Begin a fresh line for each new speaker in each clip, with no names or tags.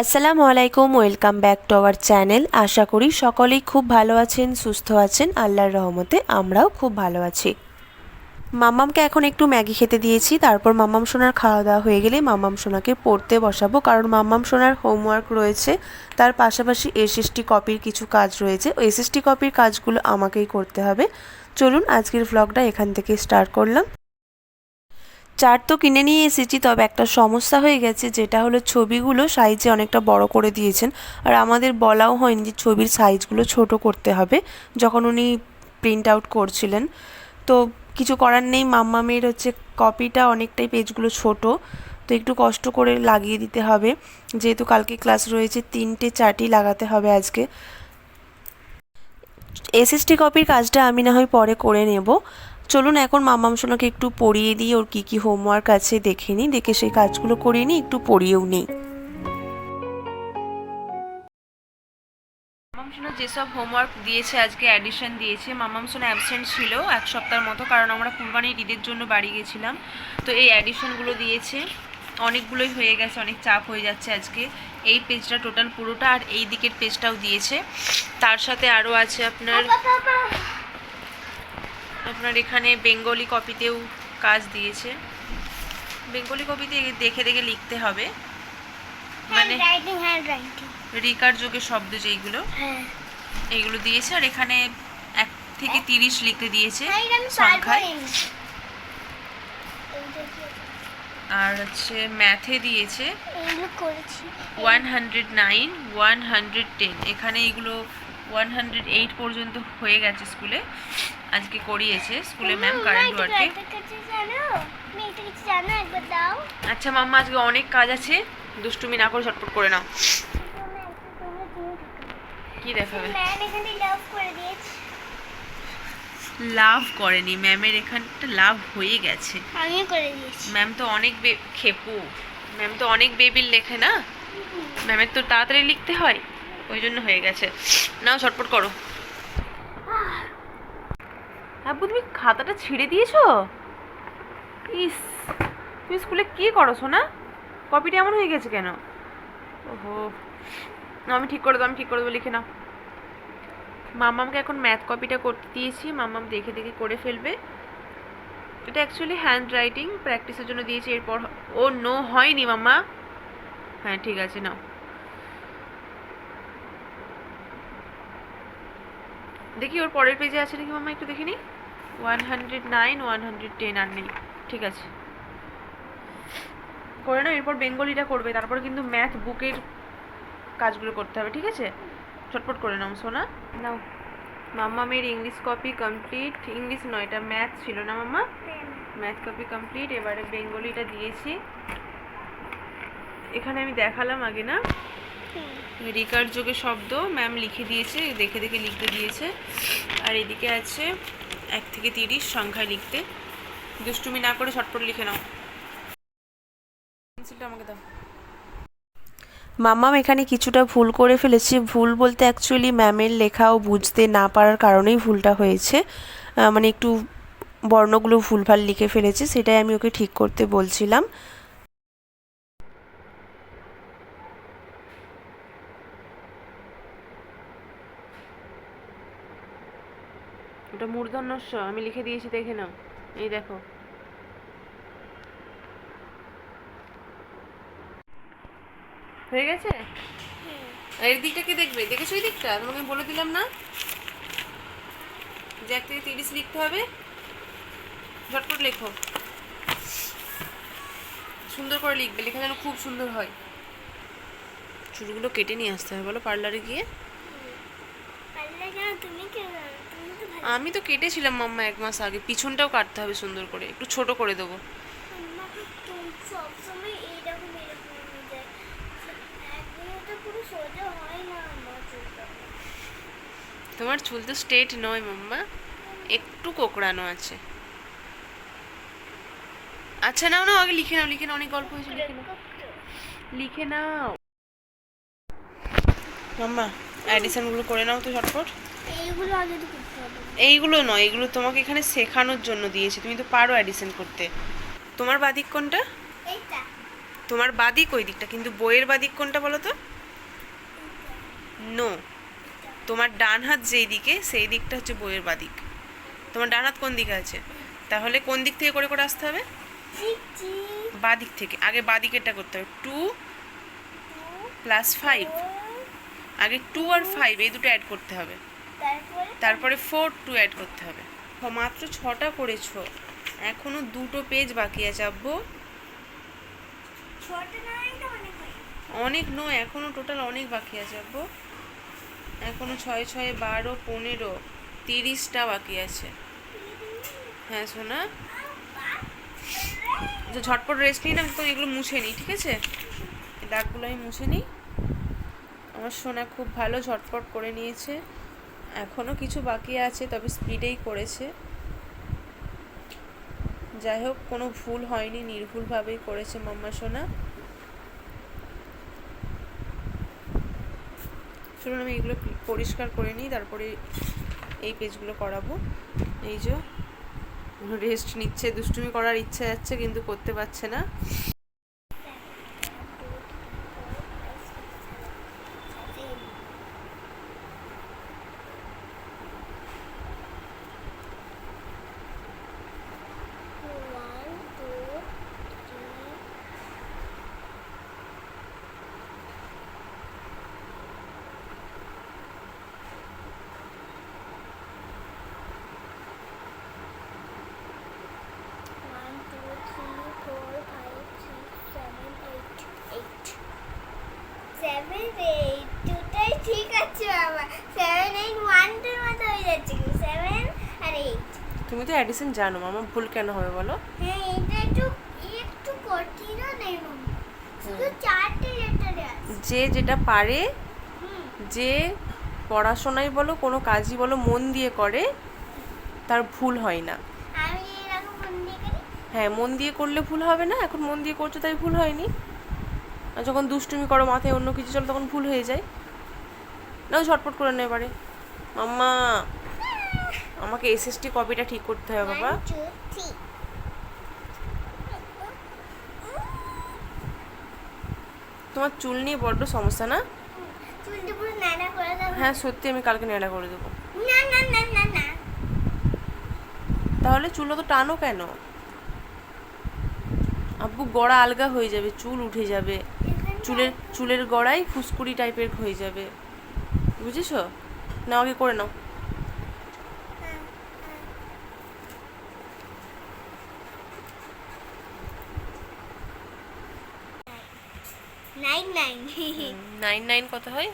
আসসালামু আলাইকুম, welcome back to our channel. আশা করি সকলেই খুব ভালো আছেন, সুস্থ আছেন। আল্লাহর রহমতে আমরাও খুব ভালো আছি। মাম্মামকে এখন একটু ম্যাগি খেতে দিয়েছি, তারপর মাম্মাম সোনার খাওয়া দাওয়া হয়ে গেলে মাম্মাম সোনাকে পড়তে বসাবো, কারণ মাম্মাম সোনার হোমওয়ার্ক রয়েছে। তার পাশাপাশি এসএসটি কপির কিছু কাজ রয়েছে। এসএসটি কপির কাজগুলো আমাকেই করতে হবে। চলুন আজকের ভ্লগটা এখান থেকে স্টার্ট করলাম। চার্ট তো কিনে নিয়ে এসেছি, তবে একটা সমস্যা হয়ে গেছে, যেটা হলো ছবিগুলো সাইজে অনেকটা বড় করে দিয়েছেন। আর আমাদের বলাও হয়নি যে ছবির সাইজগুলো ছোট করতে হবে, যখন উনি প্রিন্ট আউট করছিলেন। তো কিছু করার নেই, মাম্মামের হচ্ছে কপিটা অনেকটাই পেজগুলো ছোট, তো একটু কষ্ট করে লাগিয়ে দিতে হবে। যেহেতু কালকে ক্লাস রয়েছে, তিনটে চারটি লাগাতে হবে আজকে। এসএসটি কপির কাজটা আমি না হয় পরে করে নেব। চলুন এখন মামাম সোনাকে একটু পড়িয়ে দিই ওর কী কী হোমওয়ার্ক আছে দেখে নিই দেখে সেই কাজগুলো করিয়ে নিই একটু পড়িয়েও নিই। মামাম যেসব হোমওয়ার্ক দিয়েছে আজকে অ্যাডিশন দিয়েছে মামাম সোনা অ্যাবসেন্ট ছিল এক সপ্তাহের মতো কারণ আমরা কুরবানির ঈদের জন্য বাড়ি গেছিলাম। তো এই অ্যাডিশনগুলো দিয়েছে অনেকগুলোই হয়ে গেছে অনেক চাপ হয়ে যাচ্ছে আজকে। এই পেজটা টোটাল পুরোটা আর এই দিকের পেজটাও দিয়েছে। তার সাথে আরও আছে আপনার আপনার এখানে বেঙ্গলি কপিতেও কাজ দিয়েছে। বেঙ্গলি কপিতে দেখে দেখে লিখতে হবে। মানে রিকার যুগে শব্দ যেইগুলো
হ্যাঁ।
এইগুলো দিয়েছে আর এখানে এক থেকে তিরিশ লিখতে দিয়েছে
এইটা
সংখ্যায়। আর হচ্ছে ম্যাথে দিয়েছে one hundred nine one hundred ten. এখানে এগুলো ওয়ান হান্ড্রেড এইট পর্যন্ত হয়ে গেছে স্কুলে। আজকে করিয়েছে স্কুলে ম্যাম কারেন্ট ওয়ার্কে আচ্ছা মাম্মা আজকে অনেক কাজ আছে। দুষ্টুমি না করে ঝটপট করে নাও। কি দেখাবে?
লাভ
করেনি। ম্যামের এখানটা লাভ হয়ে গেছে।
আমিও করে দিয়েছি।
ম্যাম তো অনেক খেপু। ম্যাম তো অনেক বেবির লেখে না? ম্যামের তো তাড়াতাড়ি লিখতে হয়। ওই জন্য হয়ে গেছে। নাও ছটপট করো। আব্বু তুমি খাতাটা ছিঁড়ে দিয়েছ? ইস তুমি স্কুলে কি করো সোনা? কপিটা এমন হয়ে গেছে কেন? ওহো না, আমি ঠিক করে দেবো আমি ঠিক করে দেবো লিখে নাও। মামামকে এখন ম্যাথ কপিটা করতে দিয়েছি মামাম দেখে দেখে করে ফেলবে। এটা অ্যাকচুয়ালি হ্যান্ড রাইটিং প্র্যাকটিসের জন্য দিয়েছি এরপর ও নো হয়নি মামা হ্যাঁ ঠিক আছে নাও। দেখি ওর পরের পেজে আছে নাকি মামা একটু দেখে নি। One hundred nine one hundred ten আর নেই। ঠিক আছে। করে নাও এরপর বেঙ্গলিটা করবে। তারপর কিন্তু ম্যাথ বুকের কাজগুলো করতে হবে ঠিক আছে? চটপট করে নাও সোনা। নাও। মাম্মা মেয়ের ইংলিশ কপি কমপ্লিট ইংলিশ নয় এটা ম্যাথ ছিল না মাম্মা? ম্যাথ কপি কমপ্লিট এবারে বেঙ্গলিটা দিয়েছি। এখানে আমি দেখালাম আগে না? রিকার যোগে শব্দ, ম্যাম লিখে দিয়েছে, দেখে দেখে লিখতে দিয়েছে। আর এদিকে আছে এক থেকে তিরিশ সংখ্যায় লিখতে। দুষ্টুমি না করে ছটপট লিখে নাও। পেন্সিলটা আমাকে দাও। মাম্মাম, এখানে কিছুটা ভুল করে ফেলেছে। ভুল বলতে অ্যাকচুয়ালি ম্যামের লেখাও বুঝতে না পারার কারণেই ভুলটা হয়েছে। মানে একটু বর্ণগুলো ভুলভাল লিখে ফেলেছে, সেটাই আমি ওকে ঠিক করতে বলছিলাম। ওটা মূর্ধন্যস্ব আমি লিখে দিয়েছি দেখে নাও। এই দেখো। হয়ে গেছে? এর দিকটা কে দেখবে? দেখেছ এই দিকটা? তোমাকে বলে দিলাম না? যে এক থেকে তিরিশ লিখতে হবে। ঝটপট লেখো। সুন্দর করে লিখবে। লেখা যেন খুব সুন্দর হয়। চুলগুলো কেটে নিয়ে আসতে হবে বলো পার্লারে গিয়ে।
পারলে জানো তুমি কি জানো তুমি তো ভালো
আমি তো কেটেছিলাম মাম্মা এক মাস আগে। পিছনটাও কাটতে হবে সুন্দর করে। একটু ছোট করে দেবো। তোমার চুল তো স্ট্রেট নয় মাম্মা। একটু কোকড়ানো আছে। আচ্ছা নাও না আগে লিখে নাও লিখে নাও অনেক গল্প হয়েছে লিখে নাও। লিখে নাও। মাম্মা অ্যাডিশনগুলো করে নাও তো ঝটপট।
এইগুলো
নয় এগুলো তোমাকে এখানে শেখানোর জন্য দিয়েছে। তুমি তো পারো অ্যাডিশন করতে। তোমার বাদিক কোনটা? তোমার বাদিক ওই দিকটা কিন্তু বইয়ের বাদিক কোনটা বলো তো? নো তোমার ডান হাত যেই দিকে সেই দিকটা হচ্ছে বইয়ের বাদিক। তোমার ডান হাত কোন দিকে আছে? তাহলে কোন দিক থেকে করে করে আসতে হবে? বাদিক থেকে। আগে বাদিকেরটা করতে হবে। টু প্লাস ফাইভ আগে টু আর ফাইভ এই দুটো অ্যাড করতে হবে।
তারপরে?
ফোর টু অ্যাড করতে হবে। মাত্র ছটা করেছ। এখনও দুটো পেজ বাকি আছে আব্বু।
অনেক
নয় এখনও টোটাল অনেক বাকি আছে আব্বু। এখনও ছয় ছয় বারো পনেরো তিরিশটা বাকি আছে। হ্যাঁ শোনা তো ঝটপট রেস্ট নিই না তো এগুলো মুছে নিই ঠিক আছে? দাগগুলো আমি মুছে নিই। আমার সোনা খুব ভালো ঝটপট করে নিয়েছে। এখনও কিছু বাকি আছে, তবে স্পিডেই করেছে। যাই হোক কোনো ভুল হয়নি, নির্ভুলভাবেই করেছে মাম্মা সোনা। চলুন আমি এগুলো পরিষ্কার করে নিই, তারপরে এই পেজগুলো করাবো। এই যে, রেস্ট নিচ্ছে, দুষ্টুমি করার ইচ্ছা যাচ্ছে, কিন্তু করতে পারছে না। তুমি তো অ্যাডিশন জানো মামা ভুল কেন হবে বলো?
হ্যাঁ এটা একটু একটু কঠিনও নেই মাম্মা শুধু চারটে লেটারে আছে।
যে যেটা পারে যে পড়াশোনায় বলো কোনো কাজই বলো মন দিয়ে করে তার ভুল হয় না।
মন
হ্যাঁ মন দিয়ে করলে ভুল হবে না এখন মন দিয়ে করছ তাই ভুল হয়নি। আর যখন দুষ্টুমি করো মাথায় অন্য কিছু চলো তখন ভুল হয়ে যায়। নাও ঝটপট করে নে এবারে। মাম্মা! আমাকে এসএসটি কপিটা ঠিক করতে হবে বাবা. তোমার চুল নিয়ে বড্ড সমস্যা না? হ্যাঁ সত্যি আমি কালকে নেড়া করে দেবো। তাহলে চুল তো টানো কেন? আব্বু গড়া আলগা হয়ে যাবে চুল উঠে যাবে। চুলের চুলের গড়াই ফুসকুড়ি টাইপের হয়ে যাবে। বুঝেছ? না আগে করে নাও
হ্যাঁ, হ্যাঁ। নাইন নাইন
নাইন নাইন কত হয়?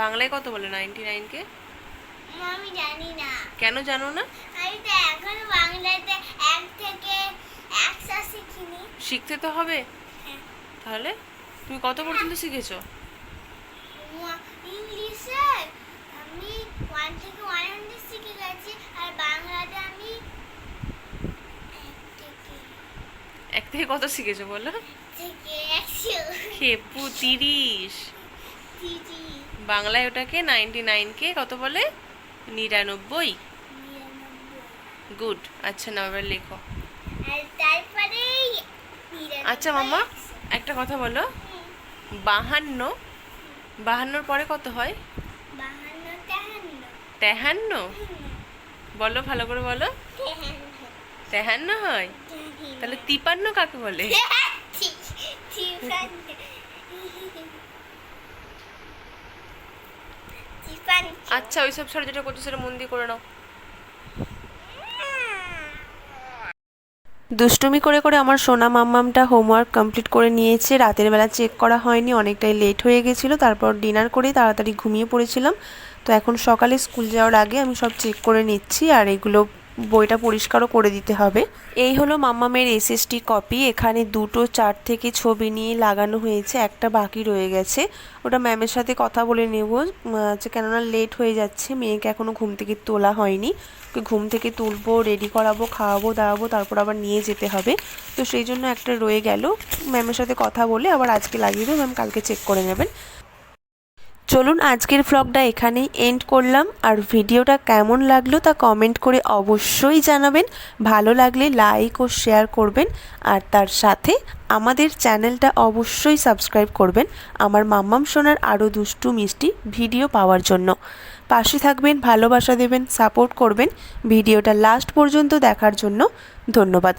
বাংলায় কত বলে নাইনটি নাইনকে
আমি জানি না।
কেন জানো না?
আমি তো এখনও বাংলাতে এক থেকে একশো শিখিনি।
শিখতে তো হবে।
হ্যাঁ।
তাহলে তুমি কত পর্যন্ত শিখেছো?
ইংলিশে আমি ওয়ান থেকে ওয়ান হান্ড্রেড শিখে গেছি আর বাংলাতে আমি এক থেকে
এক থেকে কত শিখেছো বলো? খেপু তিরিশ। বাংলায় ওটাকে নাইনটি নাইনকে কত বলে? নিরানব্বই। গুড আচ্ছা না এবার লেখো। আচ্ছা মামা একটা কথা বলো। বাহান্ন। বাহান্নর পরে কত হয়?
তেহান্ন।
বলো ভালো করে বলো।
তেহান্ন
হয়? তাহলে তিপান্ন কাকে বলে? আচ্ছা ওইসব ছাড়া যেটা করছ সেটা মন দিয়ে করে নাও। দুষ্টুমি করে করে আমার সোনা মাম্মামটা হোমওয়ার্ক কমপ্লিট করে নিয়েছে। রাতের বেলা চেক করা হয়নি, অনেকটাই লেট হয়ে গেছিল। তারপর ডিনার করে তাড়াতাড়ি ঘুমিয়ে পড়েছিলাম। তো এখন সকালে স্কুল যাওয়ার আগে আমি সব চেক করে নিচ্ছি আর এগুলো বইটা পরিষ্কারও করে দিতে হবে। এই হলো মাম্মামের এসএসটি কপি এখানে দুটো, চার থেকে ছবি নিয়ে লাগানো হয়েছে। একটা বাকি রয়ে গেছে। ওটা ম্যামের সাথে কথা বলে নেব। যে কেননা লেট হয়ে যাচ্ছে। মেয়েকে এখনও ঘুম থেকে তোলা হয়নি। ঘুম থেকে তুলবো রেডি করাবো, খাওয়াবো, দাওয়াবো, তারপর আবার নিয়ে যেতে হবে। তো সেই জন্য একটা রয়ে গেল। ম্যামের সাথে কথা বলে আবার আজকে লাগিয়ে দেবো। ম্যাম কালকে চেক করে নেবেন।
চলুন আজকের ভ্লগটা এখানেই এন্ড করলাম। আর ভিডিওটা কেমন লাগল তা কমেন্ট করে অবশ্যই জানাবেন। ভালো লাগলে লাইক ও শেয়ার করবেন। আর তার সাথে আমাদের চ্যানেলটা অবশ্যই সাবস্ক্রাইব করবেন। আমার মাম্মাম সোনার আরও দুষ্টু মিষ্টি ভিডিও পাওয়ার জন্য। পাশে থাকবেন, ভালোবাসা দেবেন সাপোর্ট করবেন। ভিডিওটা লাস্ট পর্যন্ত দেখার জন্য ধন্যবাদ।